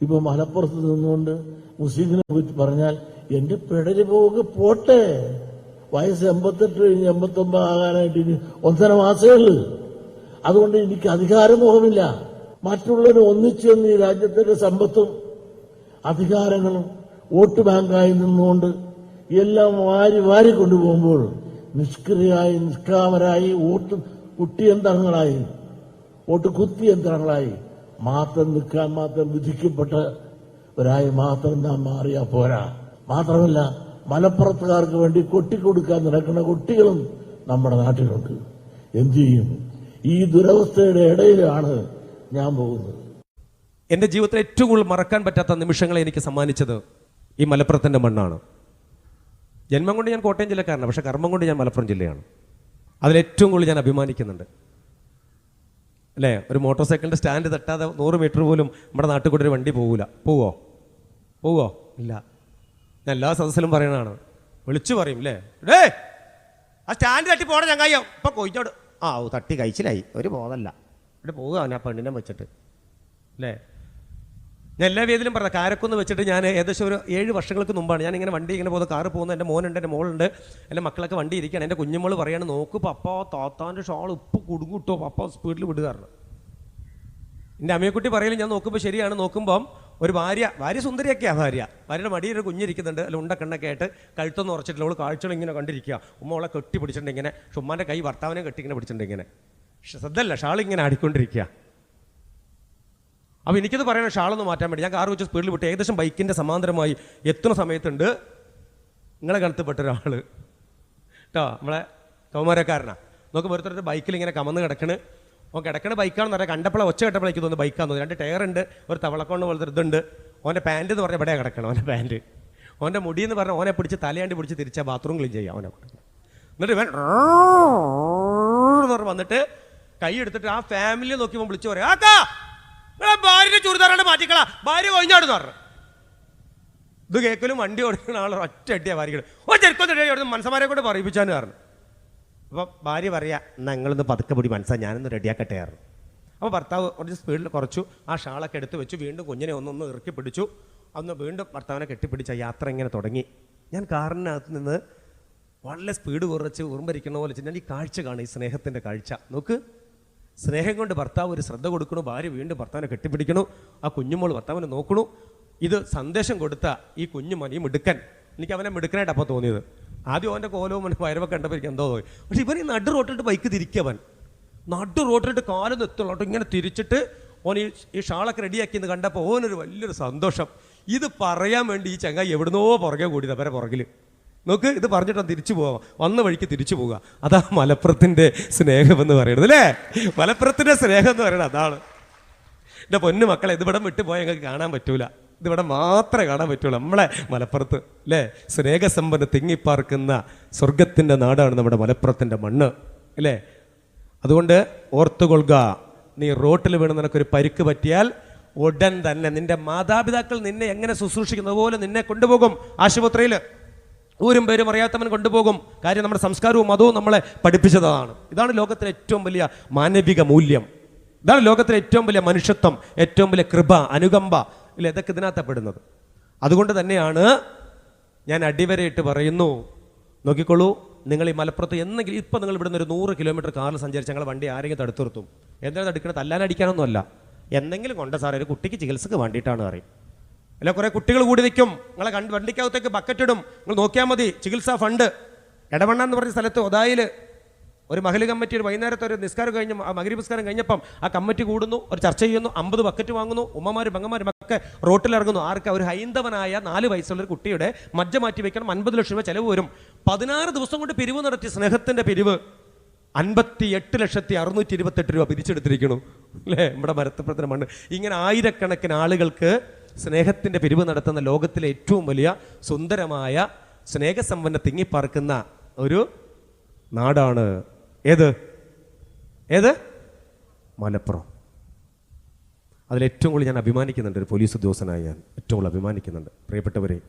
ഇപ്പൊ മലപ്പുറത്ത് നിന്നുകൊണ്ട് മുസ്ലിമിനെ കുറിച്ച് പറഞ്ഞാൽ എന്റെ പിടരി പോക്ക് പോട്ടെ. വയസ്സ് എൺപത്തെട്ട് കഴിഞ്ഞ് എൺപത്തൊമ്പത് ആകാനായിട്ട് ഇനി ഒന്നര മാസമേ അതുകൊണ്ട് എനിക്ക് അധികാരമോഹമില്ല. മറ്റുള്ളവരെ ഒന്നിച്ചു നിന്ന് ഈ രാജ്യത്തിന്റെ സമ്പത്തും അധികാരങ്ങളും വോട്ട് ബാങ്കായി നിന്നുകൊണ്ട് എല്ലാം വാരി വാരി കൊണ്ടുപോകുമ്പോൾ നിഷ്ക്രിയായി നിഷ്കാമരായി വോട്ട് കുട്ടിയന്ത്രങ്ങളായി വോട്ട് കുത്തിയന്ത്രങ്ങളായി മാത്രം നിൽക്കാൻ മാത്രം വിധിക്കപ്പെട്ടവരായി മാത്രം നാം മാറിയാ പോരാ. മാത്രമല്ല മലപ്പുറത്തുകാർക്ക് വേണ്ടി കൊട്ടിക്കൊടുക്കാൻ നടക്കുന്ന കുട്ടികളും നമ്മുടെ നാട്ടിലുണ്ട്. എന്തു ചെയ്യും? ഈ ദുരവസ്ഥയുടെ ഇടയിലാണ് ഞാൻ പോകുന്നത്. എന്റെ ജീവിതത്തിൽ ഏറ്റവും കൂടുതൽ മറക്കാൻ പറ്റാത്ത നിമിഷങ്ങളെ എനിക്ക് സമ്മാനിച്ചത് ഈ മലപ്പുറത്തിന്റെ മണ്ണാണ്. ജന്മം കൊണ്ട് ഞാൻ കോട്ടയം ജില്ലക്കാരനാണ് പക്ഷെ കർമ്മം കൊണ്ട് ഞാൻ മലപ്പുറം ജില്ലയാണ്. അതിലേറ്റവും കൂടുതൽ ഞാൻ അഭിമാനിക്കുന്നുണ്ട്. അല്ലേ? ഒരു മോട്ടോർ സൈക്കിളിന്റെ സ്റ്റാൻഡ് തട്ടാതെ നൂറ് മീറ്റർ പോലും നമ്മുടെ നാട്ടിൽ കൂടെ ഒരു വണ്ടി പോവില്ല പോവോ? പോവോ? ഇല്ല. ഞാൻ എല്ലാ സദസ്സിലും പറയണതാണ് വിളിച്ചു പറയും അല്ലേ ഡേ! ആ സ്റ്റാൻഡ് തട്ടി പോണ ചങ്ങായോ. ഇപ്പം കൊയ്ച്ചോട് ആ തട്ടി കഴിച്ചിലായി. ഒരു ബോധമല്ല ഇവിടെ പോവുക അവൻ ആ പെണ്ണിനെ വെച്ചിട്ട്. അല്ലേ ഞാൻ എല്ലാ വേദിയിലും പറഞ്ഞ കാരക്കൊന്ന് വെച്ചിട്ട് ഞാൻ ഏകദേശം ഒരു ഏഴ് വർഷങ്ങൾക്ക് മുമ്പാണ്. ഞാൻ ഇങ്ങനെ വണ്ടി ഇങ്ങനെ പോകുന്ന. കാറ് പോകുന്നത് എന്റെ മോനുണ്ട് എന്റെ മോളുണ്ട് എന്റെ മക്കളൊക്കെ വണ്ടി ഇരിക്കുകയാണ്. എന്റെ കുഞ്ഞുമോൾ പറയാണ് നോക്ക് പപ്പ താത്താന്റെ ഷോൾ ഉപ്പ് കുടുങ്ങിട്ടോ. പപ്പ സ്പീഡിൽ വിടുകയാണ് എന്റെ അമ്മയെക്കുട്ടി പറയലും ഞാൻ നോക്കുമ്പോൾ ശരിയാണ്. നോക്കുമ്പം ഒരു ഭാര്യ ഭാര്യ സുന്ദരിയൊക്കെയാണ് ഭാര്യ. ഭാര്യയുടെ മടിയിൽ ഒരു കുഞ്ഞിരിക്കുന്നുണ്ട്. അല്ല ഉണ്ടക്കണ്ണൊക്കെ ആയിട്ട് കഴുത്തൊന്നും ഉറച്ചിട്ടില്ല. അവൾ കാഴ്ചകൾ ഇങ്ങനെ കണ്ടിരിക്കുക. ഉമ്മ അവളെ കെട്ടി പിടിച്ചിട്ടുണ്ട് ഇങ്ങനെ. ചുമ്മാന്റെ കൈ ഭർത്താവിനെ കെട്ടി ഇങ്ങനെ പിടിച്ചിട്ടുണ്ട് ഇങ്ങനെ. ശ്രദ്ധല്ല ഷാൾ ഇങ്ങനെ ആടിക്കൊണ്ടിരിക്കുക. അപ്പോൾ എനിക്കത് പറയണം ഷാളൊന്ന് മാറ്റാൻ വേണ്ടി ഞാൻ കാർ വെച്ച് സ്പീഡിൽ വിട്ട്. ഏകദേശം ബൈക്കിന്റെ സമാന്തരമായി എത്തുന്ന സമയത്തുണ്ട്. നിങ്ങളെ കണത്തിൽപ്പെട്ട ഒരാൾ കേട്ടോ നമ്മളെ കൗമാരക്കാരനാ. നോക്ക് ഒരുത്തരുടെ ബൈക്കിൽ ഇങ്ങനെ കമന്ന് കിടക്കണ്. ഓൻ കിടക്കണ ബൈക്കാണെന്ന് പറയാം കണ്ടപ്പോഴെ ഒച്ച എനിക്ക് തോന്നുന്നു ബൈക്കാന്ന് രണ്ട് ടയർ ഉണ്ട് ഒരു തവളക്കൊണ്ട് പോലത്തെ ഇതുണ്ട്. ഓന്റെ പാന്റ് എന്ന് പറഞ്ഞാൽ ഇവിടെ കിടക്കണം ഓന്റെ പാന്റ് ഓന്റെ മുടി എന്ന് പറഞ്ഞാൽ ഓനെ പിടിച്ച് തലയാണ്ടി പിടിച്ച് തിരിച്ച ബാത്റൂം ക്ലീൻ ചെയ്യാം കൊണ്ട്. എന്നിട്ട് ഇവൻ എന്ന് പറഞ്ഞ് വന്നിട്ട് കൈ എടുത്തിട്ട് ആ ഫാമിലിയെ നോക്കിയപ്പോൾ വിളിച്ചു പറയാം ആക്കാ ഭാര്യയുടെ ചുരിദാറാണ് മാറ്റിക്കളാ ഭാര്യ കൊഴിഞ്ഞാടുന്ന് പറഞ്ഞു. ഇത് കേൾക്കലും വണ്ടി ഓടിക്കുന്ന ആൾ ഒറ്റ അടിയാ ഭാര്യ ഓ ചെറുപ്പം മനസ്സമാരെ കൊണ്ട് പറയിപ്പിച്ചാന്ന് പറഞ്ഞു. അപ്പോൾ ഭാര്യ പറയാ എന്നാ നിങ്ങളൊന്ന് പതുക്കെ പിടി മനസ്സാ ഞാനൊന്ന് റെഡിയാക്കട്ടെ ആയിരുന്നു അപ്പോൾ ഭർത്താവ് കുറച്ച് സ്പീഡിൽ കുറച്ചു ആ ഷാളൊക്കെ എടുത്ത് വെച്ചു വീണ്ടും കുഞ്ഞിനെ ഒന്നൊന്ന് ഇറക്കി പിടിച്ചു. അന്ന് വീണ്ടും ഭർത്താവിനെ കെട്ടിപ്പിടിച്ച യാത്ര ഇങ്ങനെ തുടങ്ങി. ഞാൻ കാറിനകത്ത് നിന്ന് വളരെ സ്പീഡ് കുറച്ച് ഉറുമ്പരിക്കുന്ന പോലെ ഞാൻ ഈ കാഴ്ച കാണും ഈ സ്നേഹത്തിന്റെ കാഴ്ച. നോക്ക്. സ്നേഹം കൊണ്ട് ഭർത്താവ് ഒരു ശ്രദ്ധ കൊടുക്കണു ഭാര്യ വീണ്ടും ഭർത്താവിനെ കെട്ടിപ്പിടിക്കണു. ആ കുഞ്ഞുമോൾ ഭർത്താവിനെ നോക്കണു. ഇത് സന്ദേശം കൊടുത്ത ഈ കുഞ്ഞുമോൻ ഈ മിടുക്കൻ. എനിക്ക് അവനെ മിടുക്കനായിട്ട് അപ്പോൾ തോന്നിയത്. ആദ്യം അവന്റെ കോലവും അവന്റെ വയറൊക്കെ കണ്ടപ്പോൾ എനിക്ക് എന്തോ തോന്നി. പക്ഷെ ഇവൻ ഈ നടു റോട്ടിട്ട് ബൈക്ക് തിരിക്കവൻ നടു റോട്ടിലിട്ട് കാലം നിർത്തുള്ളൂ ഇങ്ങനെ തിരിച്ചിട്ട് ഓൻ ഈ ഈ ഷാളൊക്കെ റെഡിയാക്കി എന്ന് കണ്ടപ്പോൾ ഓനൊരു വലിയൊരു സന്തോഷം. ഇത് പറയാൻ വേണ്ടി ഈ ചങ്ങായി എവിടുന്നോ പുറകെ കൂടിയത് അവരെ പുറകിൽ നോക്ക് ഇത് പറഞ്ഞിട്ട് തിരിച്ചു പോവാം. വന്ന വഴിക്ക് തിരിച്ചു പോവുക. അതാ മലപ്പുറത്തിന്റെ സ്നേഹം എന്ന് പറയുന്നത് അല്ലേ മലപ്പുറത്തിന്റെ സ്നേഹം എന്ന് പറയുന്നത് അതാണ്. എന്റെ പൊന്നു മക്കളെ ഇതിവിടെ വിട്ടുപോയാൽ ഞങ്ങൾക്ക് കാണാൻ പറ്റൂല. ഇതിവിടെ മാത്രമേ കാണാൻ പറ്റുള്ളൂ നമ്മളെ മലപ്പുറത്ത് അല്ലേ സ്നേഹസമ്പന്ന തിങ്ങിപ്പാർക്കുന്ന സ്വർഗത്തിന്റെ നാടാണ് നമ്മുടെ മലപ്പുറത്തിന്റെ മണ്ണ് അല്ലേ അതുകൊണ്ട് ഓർത്തുകൊള്ളുക നീ റോട്ടിൽ വീണ് നിനക്കൊരു പരിക്ക് പറ്റിയാൽ ഉടൻ തന്നെ നിന്റെ മാതാപിതാക്കൾ നിന്നെ എങ്ങനെ ശുശ്രൂഷിക്കുന്നത് പോലെ നിന്നെ കൊണ്ടുപോകും ആശുപത്രിയിൽ ഊരും പേരും അറിയാത്തവൻ കൊണ്ടുപോകും. കാര്യം നമ്മുടെ സംസ്കാരവും മതവും നമ്മളെ പഠിപ്പിച്ചതാണ്. ഇതാണ് ലോകത്തിലെ ഏറ്റവും വലിയ മാനവിക മൂല്യം. ഇതാണ് ലോകത്തിലെ ഏറ്റവും വലിയ മനുഷ്യത്വം ഏറ്റവും വലിയ കൃപ അനുകമ്പ ഇല്ല? ഇതൊക്കെ ഇതിനകത്താണ് പെടുന്നത്. അതുകൊണ്ട് തന്നെയാണ് ഞാൻ അടിവരയിട്ട് പറയുന്നു. നോക്കിക്കോളൂ നിങ്ങൾ ഈ മലപ്പുറത്ത് എന്നെങ്കിലും ഇപ്പം നിങ്ങൾ ഇവിടുന്ന് ഒരു നൂറ് കിലോമീറ്റർ കാറിൽ സഞ്ചരിച്ച് ഞങ്ങൾ വണ്ടി ആരെങ്കിലും തടുത്തു നിർത്തും എന്താണ് തടുക്കണത് തല്ലാനടിക്കാനൊന്നുമല്ല. എന്തെങ്കിലും കൊണ്ട് സാറേ ഒരു കുട്ടിക്ക് ചികിത്സക്ക് വേണ്ടിയിട്ടാണ് അറിയും അല്ല കുറേ കുട്ടികൾ കൂടി നിൽക്കും. നിങ്ങളെ കണ്ട് വണ്ടിക്കകത്തേക്ക് ബക്കറ്റ് ഇടും. നിങ്ങൾ നോക്കിയാൽ മതി ചികിത്സാ ഫണ്ട് എടവണ്ണ എന്ന് പറഞ്ഞ സ്ഥലത്ത് ഒതായിൽ ഒരു മഹൽ കമ്മിറ്റി ഒരു വൈകുന്നേരത്തെ ഒരു നിസ്കാരം കഴിഞ്ഞ് ആ മകരി നിസ്കാരം കഴിഞ്ഞപ്പം ആ കമ്മിറ്റി കൂടുന്നു ഒരു ചർച്ച ചെയ്യുന്നു അമ്പത് ബക്കറ്റ് വാങ്ങുന്നു ഉമ്മമാരും പെങ്ങന്മാരും ഒക്കെ റോട്ടിലിറങ്ങുന്നു ആർക്ക്? ഒരു ഹൈന്ദവനായ നാല് വയസ്സുള്ള ഒരു കുട്ടിയുടെ മജ്ജ മാറ്റി വെക്കണം അൻപത് ലക്ഷം രൂപ ചിലവ് വരും. പതിനാറ് ദിവസം കൊണ്ട് പിരിവ് നടത്തി സ്നേഹത്തിന്റെ പിരിവ്. അൻപത്തി എട്ട് ലക്ഷത്തി അറുന്നൂറ്റി ഇരുപത്തെട്ട് രൂപ പിരിച്ചെടുത്തിരിക്കുന്നു അല്ലേ? നമ്മുടെ മരത്തപ്പുറത്തിന് മണ്ണ് ഇങ്ങനെ ആയിരക്കണക്കിന് ആളുകൾക്ക് സ്നേഹത്തിന്റെ പിരിവ് നടത്തുന്ന ലോകത്തിലെ ഏറ്റവും വലിയ സുന്ദരമായ സ്നേഹസമ്പന്ന തിങ്ങിപ്പാർക്കുന്ന ഒരു നാടാണ് ഏത്? ഏത്? മലപ്പുറം. അതിലേറ്റവും കൂടുതൽ ഞാൻ അഭിമാനിക്കുന്നുണ്ട് ഒരു പോലീസ് ഉദ്യോഗസ്ഥനായി ഞാൻ. ഏറ്റവും കൂടുതൽ അഭിമാനിക്കുന്നുണ്ട്. പ്രിയപ്പെട്ടവരെ